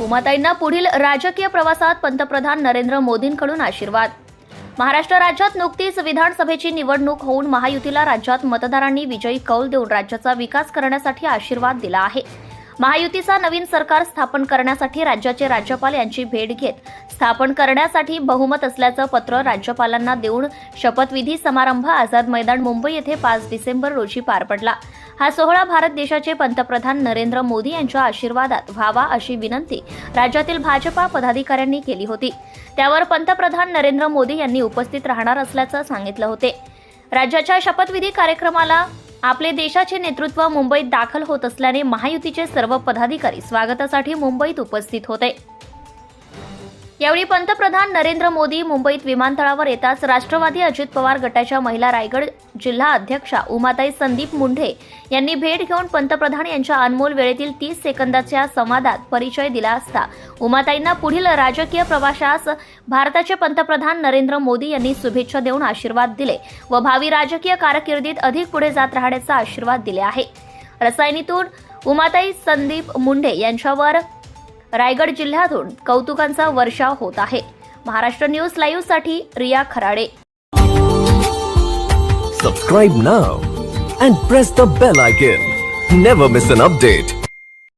उमाताईंना पुढील राजकीय प्रवासात पंतप्रधान नरेंद्र मोदींकडून आशीर्वाद. महाराष्ट्र राज्यात नुकतीच विधानसभेची निवडणूक होऊन महायुतीला राज्यात मतदारांनी विजयी कौल देऊन राज्याचा विकास करण्यासाठी आशीर्वाद दिला आहे. महायुतीचा नवीन सरकार स्थापन करण्यासाठी राज्याचे राज्यपाल यांची भेट घेत स्थापन करण्यासाठी बहुमत असल्याचं पत्र राज्यपालांना देऊन शपथविधी समारंभ आझाद मैदान मुंबई येथे पाच डिसेंबर रोजी पार पडला. हा सोहळा भारत देशाचे पंतप्रधान नरेंद्र मोदी यांच्या आशीर्वादात व्हावा अशी विनंती राज्यातील भाजपा पदाधिकाऱ्यांनी केली होती. त्यावर पंतप्रधान नरेंद्र मोदी यांनी उपस्थित राहणार असल्याचं सांगितलं होते. राज्याच्या शपथविधी कार्यक्रमाला आपले देशाचे नेतृत्व मुंबईत दाखल होत असल्याने महायुतीचे सर्व पदाधिकारी स्वागतासाठी मुंबईत उपस्थित होते. यावेळी पंतप्रधान नरेंद्र मोदी मुंबईत विमानतळावर येताच राष्ट्रवादी अजित पवार गटाच्या महिला रायगड जिल्हा अध्यक्षा उमाताई संदीप मुंढे यांनी भेट घेऊन पंतप्रधान यांच्या अनमोल वेळेतील तीस सेकंदाच्या संवादात परिचय दिला असता. उमाताईंना पुढील राजकीय प्रवासास भारताचे पंतप्रधान नरेंद्र मोदी यांनी शुभेच्छा देऊन आशीर्वाद दिले व भावी राजकीय कारकिर्दीत अधिक पुढे जात राहण्याचा आशीर्वाद दिले आहे. रसायनीतून उमाताई संदीप मुंढे यांच्यावर रायगड जिल्ह्यातून कौतुकांचा वर्षाव होत आहे. Maharashtra news लाईव्हसाठी Riya Kharade. Subscribe now and press the bell icon never miss an update